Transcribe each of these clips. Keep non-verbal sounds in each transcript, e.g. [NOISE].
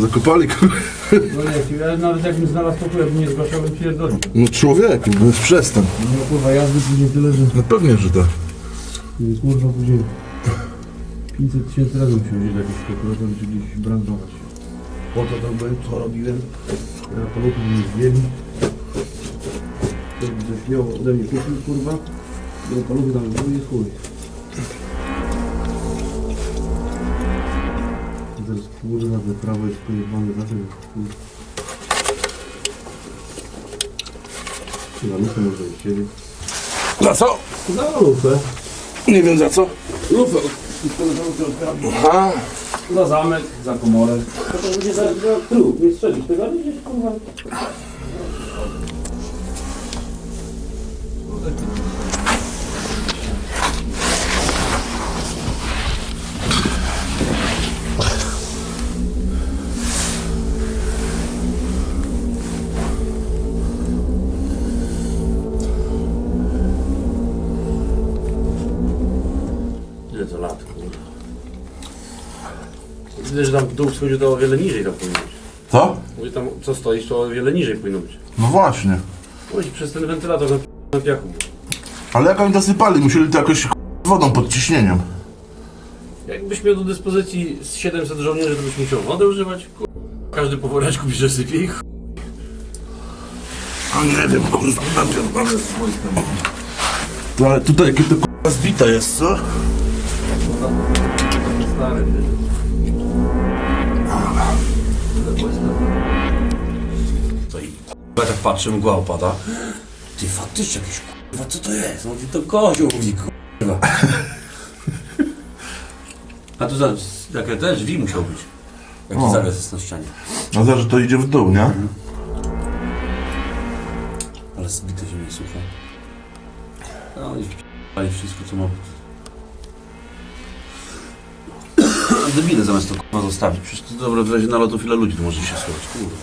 Zakopali kurwa. No nie, ja nawet jakbym znalazł pokój, jakbym nie zgłaszał, bym pierdolił. No człowieku, bez przestań. No kurwa, jazdy później tyle, że... No pewnie, że tak. Kurwa, później... 500 tysięcy razy musimy wziąć jakieś prokurator, czy gdzieś branżować. Po to tam byłem, co robiłem? Ratolotów mnie zdjęli. To widzę śmiało ode mnie kupił, kurwa. Ratolotów tam były i chuj. Kurwa, te prawo jest pojebane zawsze, chuj. Na lufę może iść siedzieć. Za co? Za lufę. Nie wiem za co. Lufę. Aha. Za zamek, za komorę. To to będzie za, za trup, nie strzelisz tego, ale gdzieś kurwa. Widzę, że tam dół schodzi to o wiele niżej tam powinno być. Co? Mówię tam, co stoisz, to o wiele niżej powinno być. No właśnie. Chodzi przez ten wentylator na, na piachu. Ale jak oni dosypali? Musieli to jakoś wodą pod ciśnieniem. Jakbyś miał do dyspozycji z 700 żołnierzy, to byś musiał wodę używać? Kur- Każdy po woreczku bierze sypie i ch... A nie wiem, kurwa, napierdolę swój No ale tutaj jakie to kurwa zbite jest, co? Stary, To ja tak patrzę, mgła opada. Ty faktycznie jakiś kurwa, co to jest? Mówi to kozioł, mówi kurwa. A tu za, jakie też drzwi musiał być. Jaki O. zawias jest na ścianie. No za, że to idzie w dół, nie? Ale zbite się nie słucha. No i ale wszystko co ma być. [COUGHS] Debile zamiast to kurwa zostawić. Przecież to dobre w razie nalotów ile ludzi tu może się schować. Kurwa.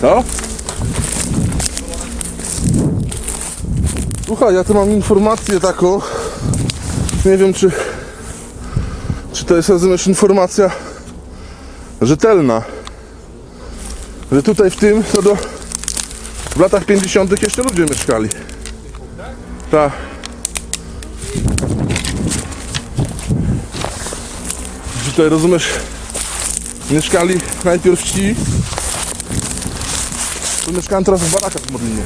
Co? Słuchaj, ja tu mam informację taką. Nie wiem, czy, czy to jest rozumiesz informacja rzetelna. Że tutaj w tym, to do w latach 50. jeszcze ludzie mieszkali. Tak. Tutaj rozumiesz, mieszkali najpierw ci, tu mieszkałem teraz w barakach w Modlinie.